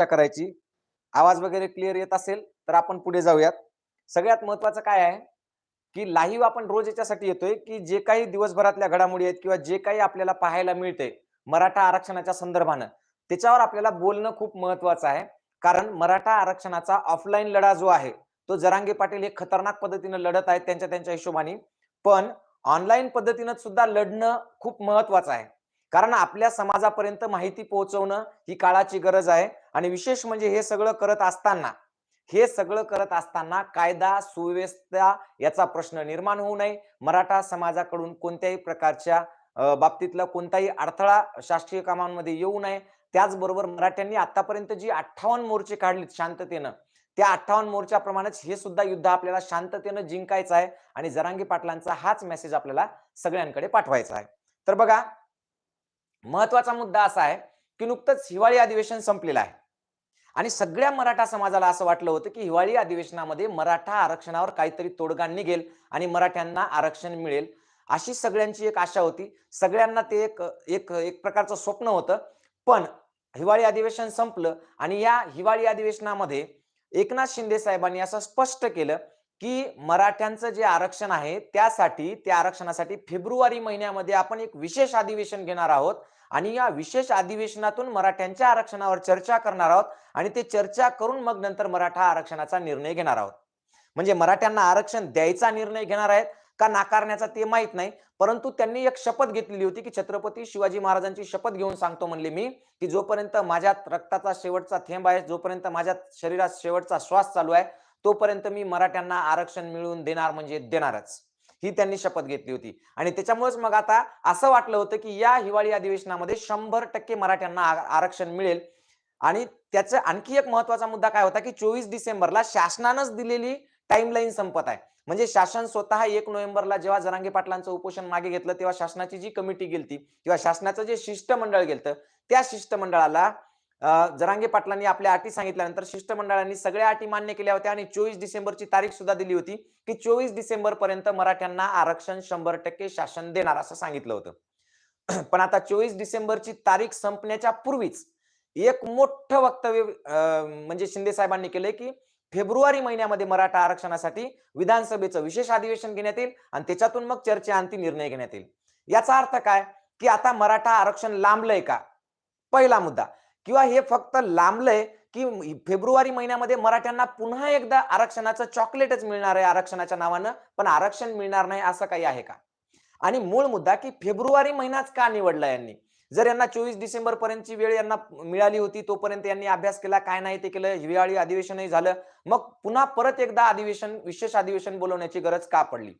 चर्चा करायची. आवाज वगैरे क्लिअर येत असेल तर आपण पुढे जाऊयात. सगळ्यात महत्वाचं काय आहे? की लाईव्ह आपण रोज याच्यासाठी येतोय की जे काही दिवसभरातल्या घडामोडी आहेत किंवा जे काही आपल्याला पाहायला मिळते मराठा आरक्षणाच्या संदर्भानं त्याच्यावर आपल्याला बोलणं खूप महत्वाचं आहे. कारण मराठा आरक्षणाचा ऑफलाईन लढा जो आहे तो जरांगे पाटील हे खतरनाक पद्धतीनं लढत आहेत त्यांच्या त्यांच्या हिशोबाने. पण ऑनलाईन पद्धतीनं सुद्धा लढणं खूप महत्वाचं आहे. कारण आपल्या समाजापर्यंत माहिती पोहोचवणं ही काळाची गरज आहे. आणि विशेष म्हणजे हे सगळं करत असताना हे सगळं करत असताना कायदा सुव्यवस्था याचा प्रश्न निर्माण होऊ नये. मराठा समाजाकडून कोणत्याही प्रकारच्या बाबतीतला कोणताही अडथळा शासकीय कामांमध्ये येऊ नये. त्याचबरोबर मराठ्यांनी आतापर्यंत जी अठ्ठावन्न मोर्चे काढलीत शांततेनं त्या अठ्ठावन्न मोर्चाप्रमाणेच हे सुद्धा युद्ध आपल्याला शांततेनं जिंकायचं आहे आणि जरांगी पाटलांचा हाच मेसेज आपल्याला सगळ्यांकडे पाठवायचा आहे. तर बघा महत्त्वाचा मुद्दा असा आहे की नुकतंच हिवाळी अधिवेशन संपलेलं आहे. आणि सगळ्या मराठा समाजाला असं वाटलं होतं की हिवाळी अधिवेशनामध्ये मराठा आरक्षणावर काहीतरी तोडगा निघेल आणि मराठ्यांना आरक्षण मिळेल अशी सगळ्यांची एक आशा होती. सगळ्यांना ते एक एक एक प्रकारचं स्वप्न होतं. पण हिवाळी अधिवेशन संपलं आणि या हिवाळी अधिवेशनामध्ये एकनाथ शिंदे साहेबांनी असं स्पष्ट केलं की मराठ्यांचं जे आरक्षण आहे त्यासाठी त्या आरक्षणासाठी फेब्रुवारी महिन्यामध्ये आपण एक विशेष अधिवेशन घेणार आहोत आणि या विशेष अधिवेशनातून मराठ्यांच्या आरक्षणावर चर्चा करणार आहोत. आणि ते चर्चा करून मग नंतर मराठा आरक्षणाचा निर्णय घेणार आहोत. म्हणजे मराठ्यांना आरक्षण द्यायचा निर्णय घेणार आहेत का नाकारण्याचा ते माहीत नाही. परंतु त्यांनी एक शपथ घेतलेली होती की छत्रपती शिवाजी महाराजांची शपथ घेऊन सांगतो म्हणले मी की जोपर्यंत माझ्यात रक्ताचा शेवटचा थेंब आहे जोपर्यंत माझ्या शरीरात शेवटचा श्वास चालू आहे तोपर्यंत मी मराठ्यांना आरक्षण मिळवून देणार म्हणजे देणारच. ही त्यांनी शपथ घेतली होती. आणि त्याच्यामुळेच मग आता असं वाटलं होतं की या हिवाळी अधिवेशनामध्ये शंभर टक्के मराठ्यांना आरक्षण मिळेल. आणि त्याचा आणखी एक महत्त्वाचा मुद्दा काय होता की चोवीस डिसेंबरला शासनानंच दिलेली टाइमलाईन संपत आहे. म्हणजे शासन स्वतः एक नोव्हेंबरला जेव्हा जरांगे पाटलांचं उपोषण मागे घेतलं तेव्हा शासनाची जी कमिटी गेलती किंवा शासनाचं जे शिष्टमंडळ गेलतं त्या शिष्टमंडळाला जरांगे पाटलांनी आपल्या अटी सांगितल्यानंतर शिष्टमंडळांनी सगळ्या अटी मान्य केल्या होत्या आणि चोवीस डिसेंबरची तारीख सुद्धा दिली होती की चोवीस डिसेंबर पर्यंत मराठ्यांना आरक्षण शंभर टक्के शासन देणार असं सांगितलं होतं. पण आता चोवीस डिसेंबरची तारीख संपण्याच्या पूर्वीच एक मोठं वक्तव्य म्हणजे शिंदे साहेबांनी केलंय की फेब्रुवारी महिन्यामध्ये मराठा आरक्षणासाठी विधानसभेचं विशेष अधिवेशन घेण्यात येईल आणि त्याच्यातून मग चर्चे अंतिम निर्णय घेण्यात येईल. याचा अर्थ काय? की आता मराठा आरक्षण लांबलंय का? पहिला मुद्दा. किंवा हे फक्त लांबलंय की फेब्रुवारी महिन्यामध्ये मराठ्यांना पुन्हा एकदा आरक्षणाचं चॉकलेटच मिळणार आहे आरक्षणाच्या नावानं पण आरक्षण मिळणार नाही असं काही आहे का? आणि मूळ मुद्दा की फेब्रुवारी महिनाच का निवडला यांनी? जर यांना चोवीस डिसेंबर पर्यंतची वेळ यांना मिळाली होती तोपर्यंत यांनी अभ्यास केला काय नाही ते केलं हिवाळी अधिवेशनही झालं. मग पुन्हा परत एकदा अधिवेशन विशेष अधिवेशन बोलवण्याची गरज का पडली?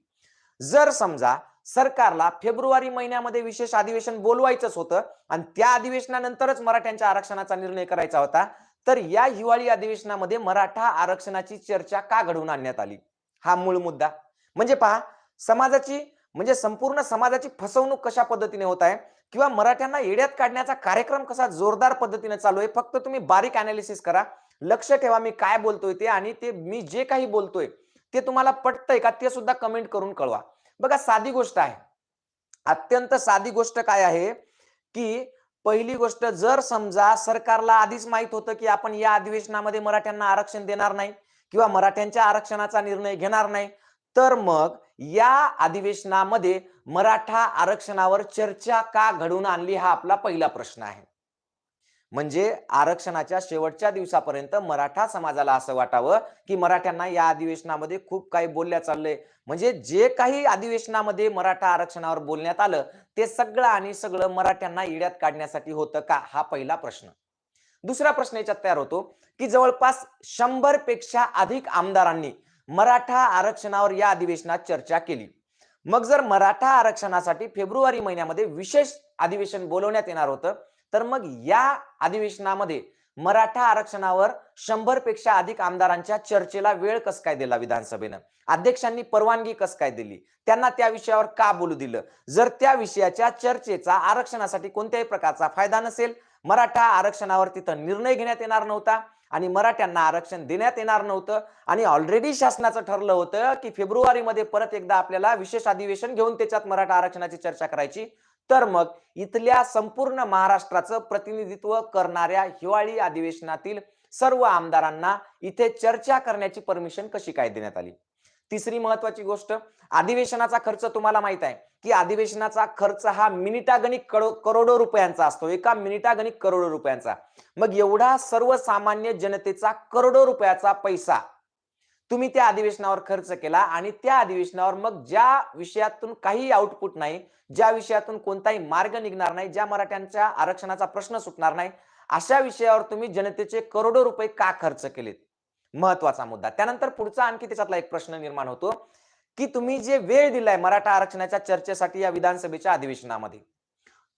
जर समजा सरकारला फेब्रुवारी महिन्यामध्ये विशेष अधिवेशन बोलवायचंच होतं आणि त्या अधिवेशनानंतरच मराठ्यांच्या आरक्षणाचा निर्णय करायचा होता तर या हिवाळी अधिवेशनामध्ये मराठा आरक्षणाची चर्चा का घडवून आणण्यात आली? हा मूळ मुद्दा. म्हणजे पहा समाजाची म्हणजे संपूर्ण समाजाची फसवणूक कशा पद्धतीने होत आहे? किंवा मराठ्यांना येड्यात काढण्याचा कार्यक्रम कसा जोरदार पद्धतीने चालू आहे? फक्त तुम्ही बारीक अनालिसिस करा. लक्ष ठेवा मी काय बोलतोय ते आणि ते मी जे काही बोलतोय ते तुम्हाला पटतंय का ते सुद्धा कमेंट करून कळवा. बघा साधी गोष्ट आहे. अत्यंत साधी गोष्ट काय आहे की पहिली गोष्ट जर समजा सरकारला आधीच माहीत होतं की आपण या अधिवेशनामध्ये मराठ्यांना आरक्षण देणार नाही किंवा मराठ्यांच्या आरक्षणाचा निर्णय घेणार नाही तर मग या अधिवेशनामध्ये मराठा आरक्षणावर चर्चा का घडवून आणली हा आपला पहिला प्रश्न आहे. म्हणजे आरक्षणाच्या शेवटच्या दिवसापर्यंत मराठा समाजाला असं वाटावं की मराठ्यांना या अधिवेशनामध्ये खूप काही बोलल्या चाललंय. म्हणजे जे काही अधिवेशनामध्ये मराठा आरक्षणावर बोलण्यात आलं ते सगळं आणि सगळं मराठ्यांना इड्यात काढण्यासाठी होतं का? हा पहिला प्रश्न. दुसरा प्रश्न याच्यात तयार होतो की जवळपास शंभरपेक्षा अधिक आमदारांनी मराठा आरक्षणावर या अधिवेशनात चर्चा केली. मग जर मराठा आरक्षणासाठी फेब्रुवारी महिन्यामध्ये विशेष अधिवेशन बोलवण्यात येणार होतं तर मग या अधिवेशनामध्ये मराठा आरक्षणावर शंभरपेक्षा अधिक आमदारांच्या चर्चेला वेळ कस काय दिला विधानसभेनं? अध्यक्षांनी परवानगी कस काय दिली? त्यांना त्या विषयावर का बोलू दिलं? जर त्या विषयाच्या चर्चेचा आरक्षणासाठी कोणत्याही प्रकारचा फायदा नसेल मराठा आरक्षणावर तिथं निर्णय घेण्यात येणार नव्हता. आणि मराठ्यांना आरक्षण देण्यात येणार नव्हतं. आणि ऑलरेडी शासनाचं ठरलं होतं की फेब्रुवारीमध्ये परत एकदा आपल्याला विशेष अधिवेशन घेऊन त्याच्यात मराठा आरक्षणाची चर्चा करायची. तर मग इथल्या संपूर्ण महाराष्ट्राचं प्रतिनिधित्व करणाऱ्या हिवाळी अधिवेशनातील सर्व आमदारांना इथे चर्चा करण्याची परमिशन कशी काय देण्यात आली? तिसरी महत्वाची गोष्ट अधिवेशनाचा खर्च तुम्हाला माहीत आहे की अधिवेशनाचा खर्च हा मिनिटागणिक करोडो रुपयांचा असतो एका मिनिटागणिक करोडो रुपयांचा. मग एवढा सर्वसामान्य जनतेचा करोडो रुपयाचा पैसा तुम्ही त्या अधिवेशनावर खर्च केला आणि त्या अधिवेशनावर मग ज्या विषयातून काही आउटपुट नाही ज्या विषयातून कोणताही मार्ग निघणार नाही ज्या मराठ्यांच्या आरक्षणाचा प्रश्न सुटणार नाही अशा विषयावर तुम्ही जनतेचे करोडो रुपये का खर्च केलेत? महत्त्वाचा मुद्दा. त्यानंतर पुढचा आणखी त्याच्यातला एक प्रश्न निर्माण होतो की तुम्ही जे वेळ दिलाय मराठा आरक्षणाच्या चर्चेसाठी या विधानसभेच्या अधिवेशनामध्ये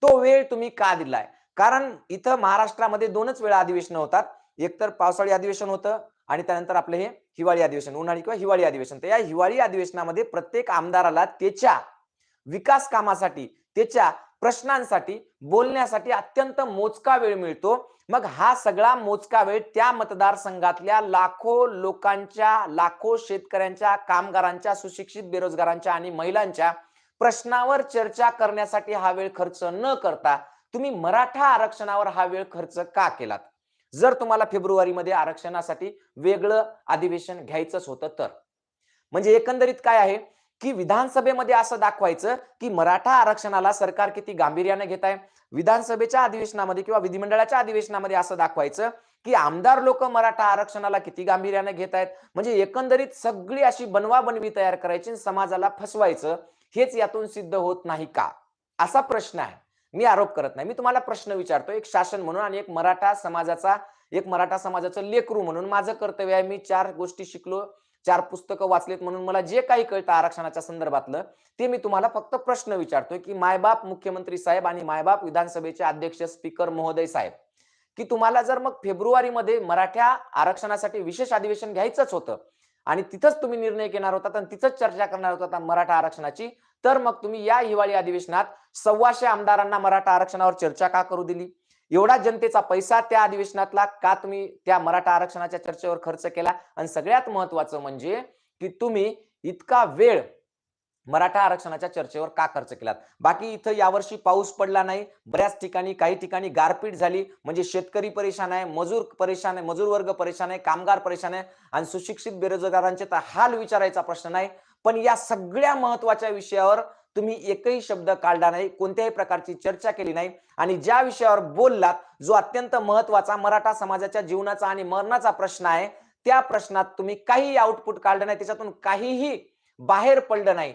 तो वेळ तुम्ही का दिलाय? कारण इथं महाराष्ट्रामध्ये दोनच वेळा अधिवेशन होतात. एकतर पावसाळी अधिवेशन होतं आणि त्यानंतर आपलं हे हिवाळी अधिवेशन उन्हाळी किंवा हिवाळी अधिवेशन. तर या हिवाळी अधिवेशनामध्ये प्रत्येक आमदाराला त्याच्या विकास कामासाठी त्याच्या प्रश्नांसाठी बोलण्यासाठी अत्यंत मोजका वेळ मिळतो. मग हा सगळा मोजका वेळ त्या मतदारसंघातल्या लाखो लोकांच्या लाखो शेतकऱ्यांच्या कामगारांच्या सुशिक्षित बेरोजगारांच्या आणि महिलांच्या प्रश्नावर चर्चा करण्यासाठी हा वेळ खर्च न करता तुम्ही मराठा आरक्षणावर हा वेळ खर्च का केलात? जर तुम्हाला फेब्रुवारीमध्ये आरक्षणासाठी वेगळं अधिवेशन घ्यायचंच होतं तर. म्हणजे एकंदरीत काय आहे? की विधानसभेमध्ये असं दाखवायचं की मराठा आरक्षणाला सरकार किती गांभीर्याने घेत आहे विधानसभेच्या अधिवेशनामध्ये किंवा विधिमंडळाच्या अधिवेशनामध्ये असं दाखवायचं की आमदार लोक मराठा आरक्षणाला किती गांभीर्याने घेत आहेत म्हणजे एकंदरीत सगळी अशी बनवाबनवी तयार करायची आणि समाजाला फसवायचं. हेच यातून सिद्ध होत नाही का? असा प्रश्न आहे. मी आरोप करत नाही. मी तुम्हाला प्रश्न विचारतो एक शासन म्हणून आणि एक मराठा समाजाचा एक मराठा समाजाचं लेकरू म्हणून माझं कर्तव्य आहे. मी चार गोष्टी शिकलो. चार पुस्तकं वाचलेत म्हणून मला जे काही कळतं आरक्षणाच्या संदर्भातलं ते मी तुम्हाला फक्त प्रश्न विचारतोय की मायबाप मुख्यमंत्री साहेब आणि मायबाप विधानसभेचे अध्यक्ष स्पीकर महोदय साहेब की तुम्हाला जर मग फेब्रुवारीमध्ये मराठा आरक्षणासाठी विशेष अधिवेशन घ्यायचंच होतं आणि तिथंच तुम्ही निर्णय घेणार होता आणि तिथंच चर्चा करणार होता मराठा आरक्षणाची तर मग तुम्ही या हिवाळी अधिवेशनात सव्वाशे आमदारांना मराठा आरक्षणावर चर्चा का करू दिली? एवढा जनतेचा पैसा त्या अधिवेशनातला का तुम्ही त्या मराठा आरक्षणाच्या चर्चेवर खर्च केला? आणि सगळ्यात महत्वाचं म्हणजे की तुम्ही इतका वेळ मराठा आरक्षणाच्या चर्चेवर का खर्च केलात? बाकी इथं यावर्षी पाऊस पडला नाही. बऱ्याच ठिकाणी काही ठिकाणी गारपीट झाली. म्हणजे शेतकरी परेशान आहे मजूर परेशान आहे मजूर वर्ग परेशान आहे कामगार परेशान आहे आणि सुशिक्षित बेरोजगारांचे तर हाल विचारायचा प्रश्न नाही. पण या सगळ्या महत्त्वाच्या विषयावर तुम्ही एकही शब्द काढला नाही कोणत्याही प्रकारची चर्चा केली नाही आणि ज्या विषयावर बोललात जो अत्यंत महत्त्वाचा मराठा समाजाच्या जीवनाचा आणि मरणाचा प्रश्न आहे त्या प्रश्नात तुम्ही काही आउटपुट काढलं नाही त्याच्यातून काहीही बाहेर पडलं नाही.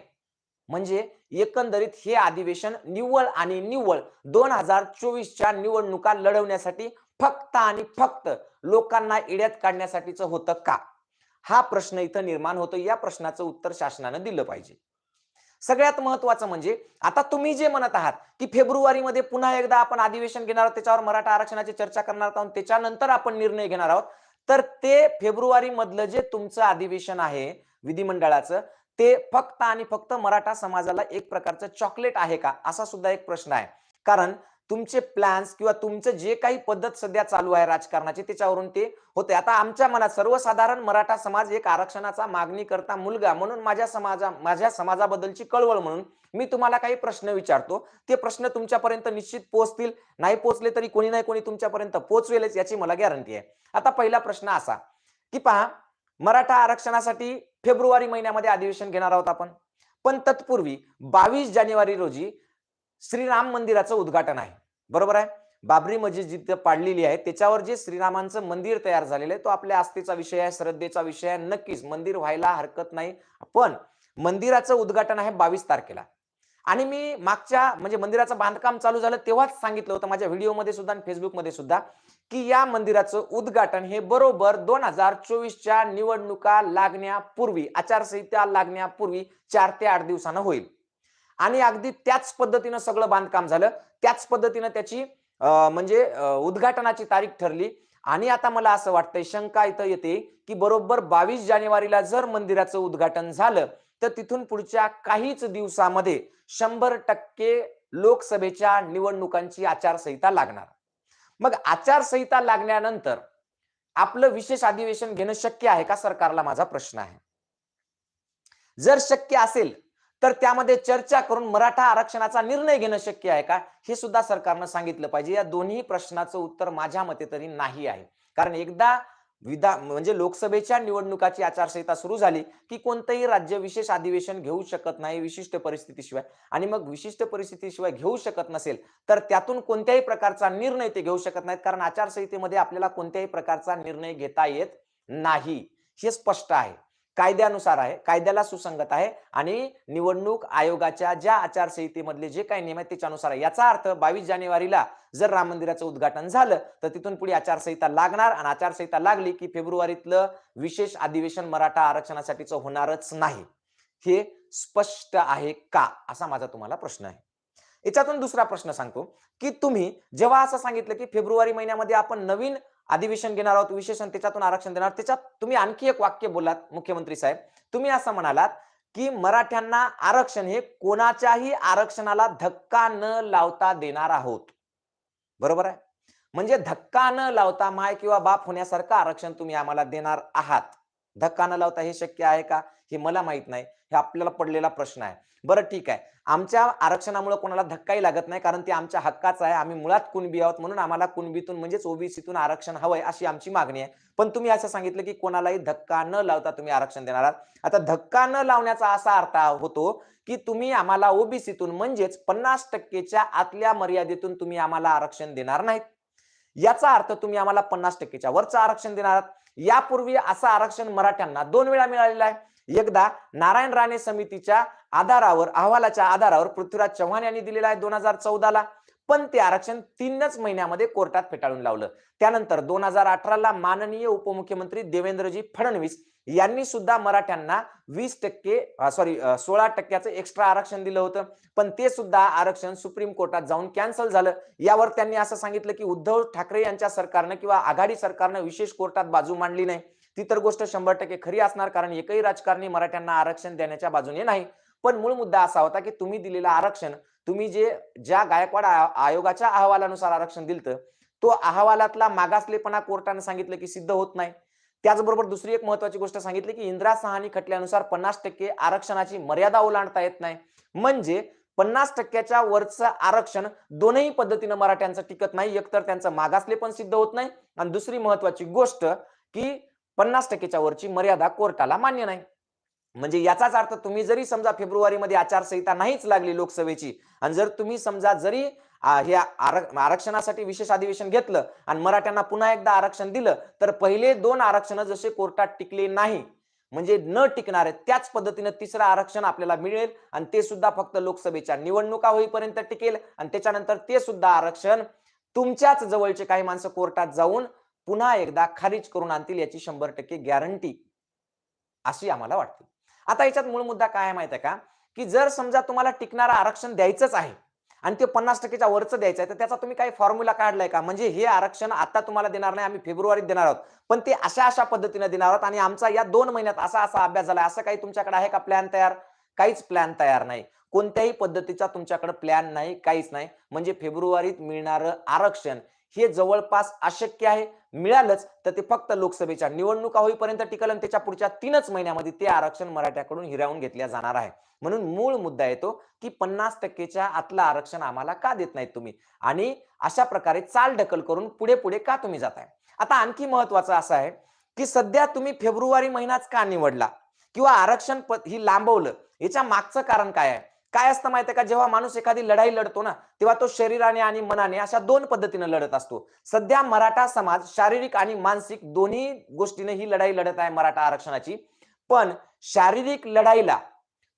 म्हणजे एकंदरीत हे अधिवेशन निव्वळ आणि निव्वळ दोन हजार चोवीसच्या निवडणुका लढवण्यासाठी फक्त आणि फक्त लोकांना इड्यात काढण्यासाठीच होतं का? हा प्रश्न इथं निर्माण होतो. या प्रश्नाचं उत्तर शासनानं दिलं पाहिजे. सगळ्यात महत्वाचं म्हणजे आता तुम्ही जे म्हणत आहात की फेब्रुवारीमध्ये पुन्हा एकदा आपण अधिवेशन घेणार आहोत त्याच्यावर मराठा आरक्षणाची चर्चा करणार आहोत त्याच्यानंतर आपण निर्णय घेणार आहोत तर ते फेब्रुवारी मधलं जे तुमचं अधिवेशन आहे विधिमंडळाचं ते फक्त आणि फक्त मराठा समाजाला एक प्रकारचं चॉकलेट आहे का? असा सुद्धा एक प्रश्न आहे. कारण तुमचे प्लॅन्स किंवा तुमचं जे काही पद्धत सध्या चालू आहे राजकारणाची त्याच्यावरून ते होते आता आमच्या मनात सर्वसाधारण मराठा समाज एक आरक्षणाचा मागणी करता मुलगा म्हणून माझ्या समाजा माझ्या समाजाबद्दलची कळवळ म्हणून मी तुम्हाला काही प्रश्न विचारतो. ते प्रश्न तुमच्यापर्यंत निश्चित पोहोचतील. नाही पोहोचले तरी कोणी नाही कोणी तुमच्यापर्यंत पोहोचवेलच याची मला गॅरंटी आहे. आता पहिला प्रश्न असा की पहा मराठा आरक्षणासाठी फेब्रुवारी महिन्यामध्ये अधिवेशन घेणार आहोत आपण. पण तत्पूर्वी बावीस जानेवारी रोजी श्रीराम मंदिराचं उद्घाटन आहे. बरोबर आहे? बाबरी मस्जिद जिथं पाडलेली आहे त्याच्यावर जे श्रीरामांचं मंदिर तयार झालेलं आहे तो आपल्या आस्थेचा विषय आहे श्रद्धेचा विषय आहे नक्कीच मंदिर व्हायला हरकत नाही. पण मंदिराचं उद्घाटन आहे बावीस तारखेला. आणि मी मागच्या म्हणजे मंदिराचं बांधकाम चालू झालं तेव्हाच सांगितलं होतं माझ्या व्हिडिओमध्ये सुद्धा आणि फेसबुकमध्ये सुद्धा की या मंदिराचं उद्घाटन हे बरोबर दोन हजार चोवीसच्या निवडणुका लागण्यापूर्वी आचारसंहिता लागण्यापूर्वी चार ते आठ दिवसानं होईल. आणि अगदी त्याच पद्धतीनं सगळं बांधकाम झालं. त्याच पद्धतीनं त्याची अं, म्हणजे उद्घाटनाची तारीख ठरली. आणि आता मला असं वाटतंय शंका इथं येते की बरोबर बावीस जानेवारीला जर मंदिराचं उद्घाटन झालं तर तिथून पुढच्या काहीच दिवसामध्ये शंभर टक्के लोकसभेच्या निवडणुकांची आचारसंहिता लागणार. मग आचारसंहिता लागल्यानंतर आपलं विशेष अधिवेशन घेणं शक्य आहे का सरकारला? माझा प्रश्न आहे. जर शक्य असेल तर त्यामध्ये चर्चा करून मराठा आरक्षणाचा निर्णय घेणं शक्य आहे का? हे सुद्धा सरकारनं सांगितलं पाहिजे. या दोन्ही प्रश्नाचं उत्तर माझ्या मते तरी नाही आहे. कारण एकदा विधान म्हणजे लोकसभेच्या निवडणुकाची आचारसंहिता सुरू झाली की कोणतंही राज्य विशेष अधिवेशन घेऊ शकत नाही विशिष्ट परिस्थितीशिवाय. आणि मग विशिष्ट परिस्थितीशिवाय घेऊ शकत नसेल तर त्यातून कोणत्याही प्रकारचा निर्णय ते घेऊ शकत नाहीत. कारण आचारसंहितेमध्ये आपल्याला कोणत्याही प्रकारचा निर्णय घेता येत नाही. हे स्पष्ट आहे. कायद्यानुसार आहे कायद्याला सुसंगत आहे आणि निवडणूक आयोगाच्या ज्या आचारसंहितेमधले जे काही नियम आहेत त्याच्यानुसार आहे. याचा अर्थ बावीस जानेवारीला जर राम मंदिराचं उद्घाटन झालं तर तिथून पुढे आचारसंहिता लागणार आणि आचारसंहिता लागली की फेब्रुवारीतलं विशेष अधिवेशन मराठा आरक्षणासाठीचं होणारच नाही. हे स्पष्ट आहे का? असा माझा तुम्हाला प्रश्न आहे. याच्यातून दुसरा प्रश्न सांगतो की तुम्ही जेव्हा असं सांगितलं की फेब्रुवारी महिन्यामध्ये आपण नवीन अधिवेशन घेणार आहोत विशेषण त्याच्यातून आरक्षण देणार त्याच्यात तुम्ही आणखी एक वाक्य बोललात मुख्यमंत्री साहेब. तुम्ही असं म्हणालात की मराठ्यांना आरक्षण हे कोणाच्याही आरक्षणाला धक्का न लावता देणार आहोत. बरोबर आहे? म्हणजे धक्का न लावता माय किंवा बाप होण्यासारखं आरक्षण तुम्ही आम्हाला देणार आहात. धक्का न लावता हे शक्य आहे का? हे मला माहीत नाही. हे आपल्याला पडलेला प्रश्न आहे. बरं ठीक आहे. आमच्या आरक्षणामुळे कोणाला धक्काही लागत नाही कारण ते आमच्या हक्काचं आहे. आम्ही मुळात कुणबी आहोत म्हणून आम्हाला कुणबीतून म्हणजेच ओबीसीतून आरक्षण हवंय अशी आमची मागणी आहे. पण तुम्ही असं सांगितलं की कोणालाही धक्का न लावता तुम्ही आरक्षण देणार आहात. आता धक्का न लावण्याचा असा अर्थ होतो की तुम्ही आम्हाला ओबीसीतून म्हणजेच पन्नास टक्केच्या आतल्या मर्यादेतून तुम्ही आम्हाला आरक्षण देणार नाहीत. याचा अर्थ तुम्ही आम्हाला पन्नास टक्केच्या वरचं आरक्षण देणार आहात. यापूर्वी असं आरक्षण मराठ्यांना दोन वेळा मिळालेलं आहे. एकदा नारायण राणे समितीच्या आधारावर अहवालाच्या आधारावर पृथ्वीराज चव्हाण यांनी दिलेला आहे दोन हजार चौदाला. पण ते आरक्षण तीनच महिन्यामध्ये कोर्टात फेटाळून लावलं. त्यानंतर दोन हजार अठराला माननीय उपमुख्यमंत्री देवेंद्रजी फडणवीस यांनी सुद्धा मराठ्यांना वीस टक्के सॉरी सोळा टक्क्याचं एक्स्ट्रा आरक्षण दिलं होतं. पण ते सुद्धा आरक्षण सुप्रीम कोर्टात जाऊन कॅन्सल झालं. यावर त्यांनी असं सांगितलं की उद्धव ठाकरे यांच्या सरकारनं किंवा आघाडी सरकारनं विशेष कोर्टात बाजू मांडली नाही. ती तर गोष्ट शंभर टक्के खरी असणार कारण एकही राजकारणी मराठ्यांना आरक्षण देण्याच्या बाजूने नाही. पण मूळ मुद्दा असा होता की तुम्ही दिलेलं आरक्षण तुम्ही जे ज्या गायकवाड आयोगाच्या अहवालानुसार आरक्षण दिलं तो अहवालातला मागासलेपणा कोर्टाने सांगितलं की सिद्ध होत नाही. त्याचबरोबर दुसरी एक महत्वाची गोष्ट सांगितली की इंदिरा सहानी खटल्यानुसार पन्नास टक्के आरक्षणाची मर्यादा ओलांडता येत नाही. म्हणजे पन्नास टक्क्याच्या वरचं आरक्षण दोनही पद्धतीनं मराठ्यांचं टिकत नाही. एकतर त्यांचं मागासले पण सिद्ध होत नाही. आणि दुसरी महत्वाची गोष्ट की पन्नास टक्केच्या वरची मर्यादा कोर्टाला मान्य नाही. म्हणजे याचाच अर्थ तुम्ही जरी समजा फेब्रुवारीमध्ये आचारसंहिता नाहीच लागली लोकसभेची आणि जर तुम्ही समजा जरी हे आरक्षणासाठी विशेष अधिवेशन घेतलं आणि मराठ्यांना पुन्हा एकदा आरक्षण दिलं तर पहिले दोन आरक्षण जसे कोर्टात टिकले नाही म्हणजे न टिकणारे त्याच पद्धतीनं तिसरं आरक्षण आपल्याला मिळेल आणि ते सुद्धा फक्त लोकसभेच्या निवडणुका होईपर्यंत टिकेल आणि त्याच्यानंतर ते सुद्धा आरक्षण तुमच्याच जवळचे काही माणसं कोर्टात जाऊन पुन्हा एकदा खारिज करून आणतील याची शंभर टक्के गॅरंटी अशी आम्हाला वाटते. आता याच्यात मूळ मुद्दा काय माहीत आहे का? की जर समजा तुम्हाला टिकणारा आरक्षण द्यायचंच आहे आणि ते पन्नास टक्केच्या वरचं द्यायचं आहे तर त्याचा तुम्ही काही फॉर्म्युला काढलाय का? म्हणजे हे आरक्षण आता तुम्हाला देणार नाही आम्ही फेब्रुवारीत देणार आहोत. पण ते अशा अशा पद्धतीने देणार आहोत आणि आमचा या दोन महिन्यात असा असा अभ्यास झाला असं काही तुमच्याकडे आहे का प्लॅन तयार? काहीच प्लॅन तयार नाही. कोणत्याही पद्धतीचा तुमच्याकडे प्लॅन नाही काहीच नाही. म्हणजे फेब्रुवारीत मिळणारं आरक्षण हे जवळपास अशक्य आहे. मिळालंच तर ते फक्त लोकसभेच्या निवडणुका होईपर्यंत टिकल आणि त्याच्या पुढच्या तीनच महिन्यामध्ये ते आरक्षण मराठ्याकडून हिरावून घेतल्या जाणार आहे. म्हणून मूळ मुद्दा येतो की पन्नास टक्केच्या आतलं आरक्षण आम्हाला का देत नाहीत तुम्ही? आणि अशा प्रकारे चाल ढकल करून पुढे पुढे का तुम्ही जाताय? आता आणखी महत्वाचं असं आहे की सध्या तुम्ही फेब्रुवारी महिनाच का निवडला? किंवा आरक्षण ही लांबवलं याच्या मागचं कारण काय आहे? काय असतं माहितीये का? जेव्हा माणूस एखादी लढाई लढतो ना तेव्हा तो शरीराने आणि मनाने अशा दोन पद्धतीने लढत असतो. सध्या मराठा समाज शारीरिक आणि मानसिक दोन्ही गोष्टीने ही लढाई लढत आहे मराठा आरक्षणाची. पण शारीरिक लढाईला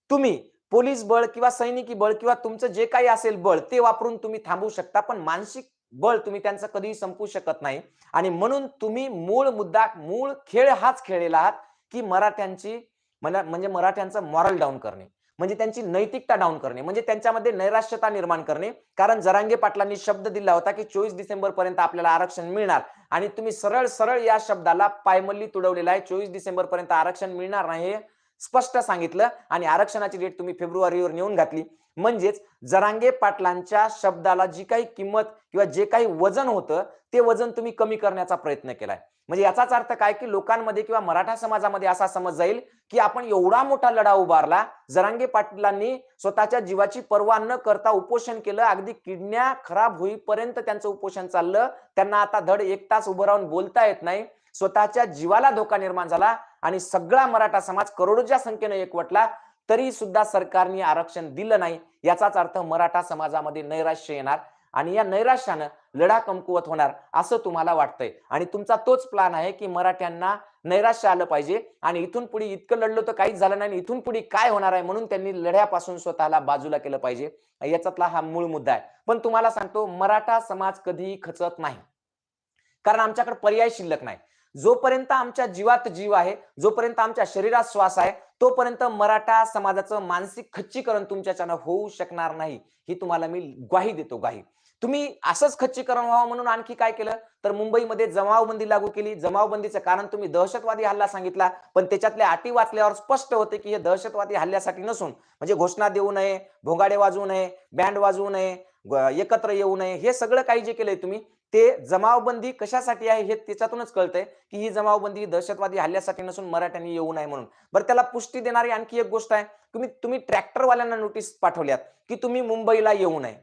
तुम्ही पोलीस बळ किंवा सैनिकी बळ किंवा तुमचं जे काही असेल बळ ते वापरून तुम्ही थांबवू शकता पण मानसिक बळ तुम्ही त्यांचं कधीही संपू शकत नाही. आणि म्हणून तुम्ही मूळ मुद्दा मूळ खेळ हाच खेळलेला आहात की मराठ्यांची म्हणजे मराठ्यांचं मॉरल डाऊन करणे. म्हणजे त्यांची नैतिकता डाऊन करणे म्हणजे त्यांच्यामध्ये नैराश्यता निर्माण करणे. कारण जरांगे पाटलांनी शब्द दिला होता की चोवीस डिसेंबर पर्यंत आपल्याला आरक्षण मिळणार. आणि तुम्ही सरळ सरळ या शब्दाला पायमल्ली तुडवलेला आहे. चोवीस डिसेंबर पर्यंत आरक्षण मिळणार नाही. स्पष्ट सांगितलं आणि आरक्षणाची डेट तुम्ही फेब्रुवारीवर नेऊन घातली. म्हणजेच जरांगे पाटलांच्या शब्दाला जी काही किंमत किंवा जे काही वजन होतं ते वजन तुम्ही कमी करण्याचा प्रयत्न केलाय. म्हणजे याचाच अर्थ काय की लोकांमध्ये किंवा मराठा समाजामध्ये असा समज जाईल की आपण एवढा मोठा लढा उभारला जरांगे पाटलांनी स्वतःच्या जीवाची पर्वा न करता उपोषण केलं अगदी किडण्या खराब होईपर्यंत त्यांचं उपोषण चाललं त्यांना आता धड एक तास उभं राहून बोलता येत नाही स्वतःच्या जीवाला धोका निर्माण झाला आणि सगळा मराठा समाज करोडोच्या संख्येनं एकवटला तरी सुद्धा सरकारने आरक्षण दिलं नाही याचाच अर्थ मराठा समाजामध्ये नैराश्य येणार आणि या नैराश्यानं लढा कमकुवत होणार असं तुम्हाला वाटतंय. आणि तुमचा तोच प्लान आहे की मराठ्यांना नैराश्य आलं पाहिजे आणि इथून पुढे इतकं लढलो तर काहीच झालं नाही आणि इथून पुढे काय होणार आहे म्हणून त्यांनी लढ्यापासून स्वतःला बाजूला केलं पाहिजे. याच्यातला हा मूळ मुद्दा आहे. पण तुम्हाला सांगतो मराठा समाज कधीही खचत नाही. कारण आमच्याकडे पर्याय शिल्लक नाही. जोपर्यंत आमच्या जीवात जीव आहे जोपर्यंत आमच्या शरीरात श्वास आहे तोपर्यंत मराठा समाजाचं मानसिक खच्चीकरण तुमच्याच्यानं होऊ शकणार नाही. ही तुम्हाला मी ग्वाही देतो ग्वाही. तुम्ही असंच खच्चीकरण व्हावं म्हणून आणखी काय केलं? तर मुंबईमध्ये जमावबंदी लागू केली. जमावबंदीचं कारण तुम्ही दहशतवादी हल्ला सांगितला पण त्याच्यातल्या अटी वाचल्यावर स्पष्ट होते की हे दहशतवादी हल्ल्यासाठी नसून म्हणजे घोषणा देऊ नये भोंगाडे वाजवू नये बँड वाजवू नये एकत्र येऊ नये हे सगळं काही जे केलंय तुम्ही ते जमावबंदी कशासाठी आहे हे त्याच्यातूनच कळतंय की ही जमावबंदी दहशतवादी हल्ल्यासाठी नसून मराठ्यांनी येऊ नये म्हणून. बरं त्याला पुष्टी देणारी आणखी एक गोष्ट आहे. तुम्ही तुम्ही ट्रॅक्टरवाल्यांना नोटीस पाठवल्यात की तुम्ही मुंबईला येऊ नये.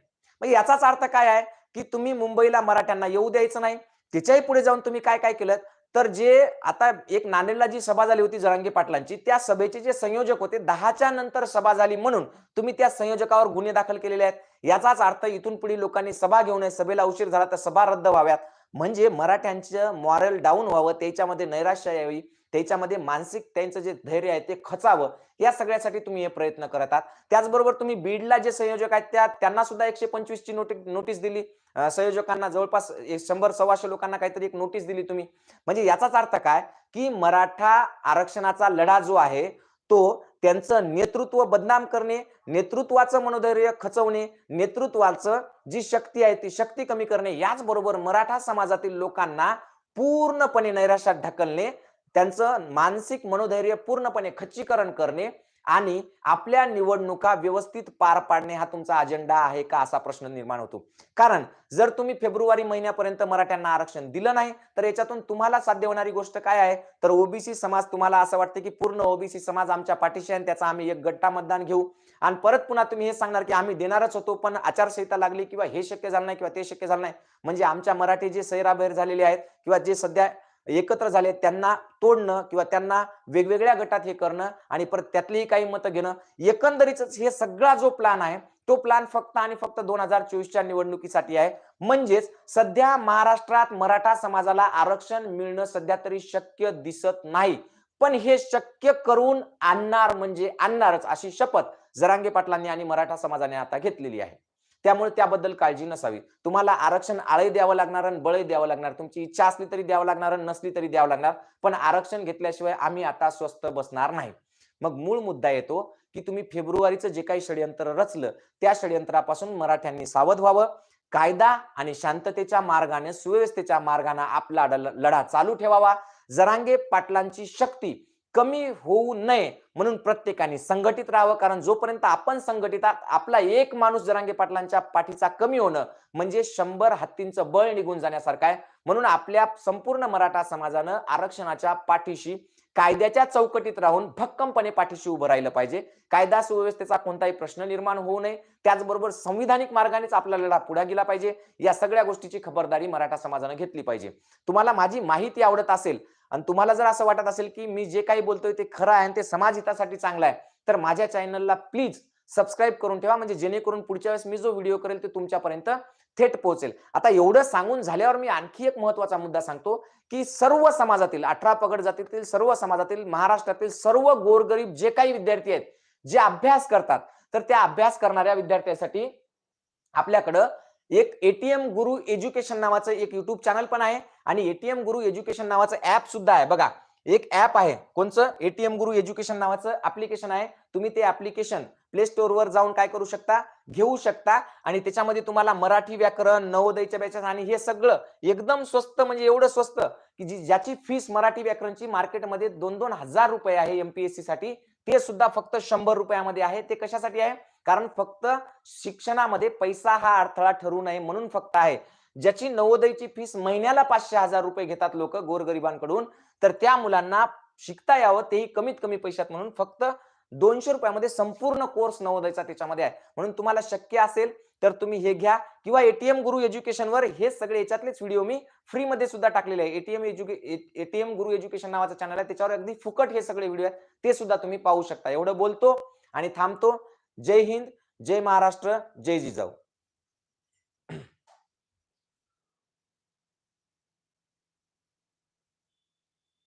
मग याचाच अर्थ काय आहे? की तुम्ही मुंबईला मराठ्यांना येऊ द्यायचं नाही. त्याच्याही पुढे जाऊन तुम्ही काय काय केलं तर जे आता एक नांदेडला जी सभा झाली होती जरांगे पाटलांची त्या सभेचे जे संयोजक होते दहाच्या नंतर सभा झाली म्हणून तुम्ही त्या संयोजकावर गुन्हे दाखल केलेले आहेत. याचाच अर्थ इथून पुढे लोकांनी सभा घेऊ नये सभेला उशीर झाला तर सभा रद्द व्हाव्यात. म्हणजे मराठ्यांचं मॉरल डाऊन व्हावं त्याच्यामध्ये नैराश्य यावी. त्याच्यामध्ये मानसिक त्यांचं जे धैर्य आहे ते खचावं या सगळ्यासाठी तुम्ही हे प्रयत्न करत आहात. त्याचबरोबर तुम्ही बीडला जे संयोजक आहेत त्या त्यांना सुद्धा एकशे पंचवीसची नोटी नोटीस दिली. संयोजकांना जवळपास एक शंभर सव्वाशे लोकांना काहीतरी एक नोटीस दिली तुम्ही. म्हणजे याचाच अर्थ काय? की मराठा आरक्षणाचा लढा जो आहे तो त्यांचं नेतृत्व बदनाम करणे नेतृत्वाचं मनोधैर्य खचवणे नेतृत्वाचं जी शक्ती आहे ती शक्ती कमी करणे याचबरोबर मराठा समाजातील लोकांना पूर्णपणे नैराश्यात ढकलणे त्यांचं मानसिक मनोधैर्य पूर्णपणे खच्चीकरण करणे आणि आपल्या निवडणुका व्यवस्थित पार पाडणे हा तुमचा अजेंडा आहे का असा प्रश्न निर्माण होतो. कारण जर तुम्ही फेब्रुवारी महिन्यापर्यंत मराठ्यांना आरक्षण दिलं नाही तर याच्यातून तुम्हाला साध्य होणारी गोष्ट काय आहे? तर ओबीसी समाज तुम्हाला असं वाटतं की पूर्ण ओबीसी समाज आमच्या पाठीशी आहे आणि त्याचा आम्ही एक गट्टा मतदान घेऊ. आणि परत पुन्हा तुम्ही हे सांगणार की आम्ही देणारच होतो पण आचारसंहिता लागली किंवा हे शक्य झालं नाही किंवा ते शक्य झालं नाही. म्हणजे आमच्या मराठी जे सैराबैर झालेले आहेत किंवा जे सध्या एकत्र झाले त्यांना तोडणं किंवा त्यांना वेगवेगळ्या गटात हे करणं आणि परत त्यातलीही काही मतं घेणं एकंदरीतच हे सगळा जो प्लान आहे तो प्लान फक्त आणि फक्त दोन हजार चोवीसच्या निवडणुकीसाठी आहे. म्हणजेच सध्या महाराष्ट्रात मराठा समाजाला आरक्षण मिळणं सध्या तरी शक्य दिसत नाही. पण हे शक्य करून आणणार म्हणजे आणणारच अशी शपथ जरांगे पाटलांनी आणि मराठा समाजाने आता घेतलेली आहे. त्यामुळे त्याबद्दल काळजी नसावी. तुम्हाला आरक्षण आळही द्यावं लागणार आणि बळही द्यावं लागणार. तुमची इच्छा असली तरी द्यावं लागणार नसली तरी द्यावं लागणार. पण आरक्षण घेतल्याशिवाय आम्ही आता स्वस्त बसणार नाही. मग मूळ मुद्दा येतो की तुम्ही फेब्रुवारीचं जे काही षडयंत्र रचलं त्या षडयंत्रापासून मराठ्यांनी सावध व्हावं. कायदा आणि शांततेच्या मार्गाने सुव्यवस्थेच्या मार्गाने आपला लढा चालू ठेवावा. जरांगे पाटलांची शक्ती कमी होऊ नये म्हणून प्रत्येकाने संघटित राहावं. कारण जोपर्यंत आपण संघटित आपला एक माणूस जरांगे पाटलांच्या पाठीचा कमी होणं म्हणजे शंभर हत्तींचं बळ निघून जाण्यासारखं आहे. म्हणून आपल्या संपूर्ण मराठा समाजानं आरक्षणाच्या पाठीशी कायद्याच्या चौकटीत राहून भक्कमपणे पाठीशी उभं राहिलं पाहिजे. कायदा सुव्यवस्थेचा कोणताही प्रश्न निर्माण होऊ नये. त्याचबरोबर संविधानिक मार्गानेच आपला लढा पुढे गेला पाहिजे. या सगळ्या गोष्टीची खबरदारी मराठा समाजानं घेतली पाहिजे. तुम्हाला माझी माहिती आवडत असेल आणि तुम्हाला जर असं वाटत असेल की मी जे काही बोलतोय ते खरं आहे आणि ते समाज हितासाठी चांगलं आहे तर माझ्या चॅनलला प्लीज सबस्क्राईब करून ठेवा म्हणजे जेणेकरून पुढच्या वेळेस मी जो व्हिडिओ करेल ते तुमच्यापर्यंत थेट पोहोचेल. आता एवढं सांगून झाल्यावर मी आणखी एक महत्त्वाचा मुद्दा सांगतो की सर्व समाजातील अठरा पगड जातीतील सर्व समाजातील महाराष्ट्रातील सर्व गोरगरीब जे काही विद्यार्थी आहेत जे अभ्यास करतात तर त्या अभ्यास करणाऱ्या विद्यार्थ्यांसाठी आपल्याकडं एक एटीएम गुरु एज्युकेशन नावाचं एक युट्यूब चॅनल पण आहे आणि एटीएम गुरु एज्युकेशन नावाचं ऍप सुद्धा आहे. बघा एक ऍप आहे. कोणचं? एटीएम गुरु एज्युकेशन नावाचं ऍप्लिकेशन आहे. तुम्ही ते ऍप्लिकेशन प्ले स्टोअरवर जाऊन काय करू शकता? घेऊ शकता आणि त्याच्यामध्ये तुम्हाला मराठी व्याकरण नवोदयच्या बॅचेस आणि हे सगळं एकदम स्वस्त म्हणजे एवढं स्वस्त की जी ज्याची फीस मराठी व्याकरणची मार्केटमध्ये दोन दोन हजार रुपये आहे एमपीएससी साठी ते सुद्धा फक्त शंभर रुपयामध्ये आहे. ते कशासाठी आहे? कारण फक्त शिक्षणामध्ये पैसा हा अडथळा ठरू नये म्हणून फक्त आहे. ज्याची नवोदयची फीस महिन्याला पाचशे हजार रुपये घेतात लोक गोरगरिबांकडून तर त्या मुलांना शिकता यावं तेही कमीत कमी पैशात म्हणून फक्त दोनशे रुपयामध्ये संपूर्ण कोर्स नवोदयचा त्याच्यामध्ये आहे. म्हणून तुम्हाला शक्य असेल तर तुम्ही हे घ्या किंवा एटीएम गुरु एज्युकेशनवर हे सगळे याच्यातलेच व्हिडिओ मी फ्रीमध्ये सुद्धा टाकलेले आहे. एटीएम एज्युके एटीएम गुरु एज्युकेशन नावाचा चॅनल आहे. त्याच्यावर अगदी फुकट हे सगळे व्हिडिओ आहेत. ते सुद्धा तुम्ही पाहू शकता. एवढं बोलतो आणि थांबतो. जय हिंद जय महाराष्ट्र जय जिजाऊ.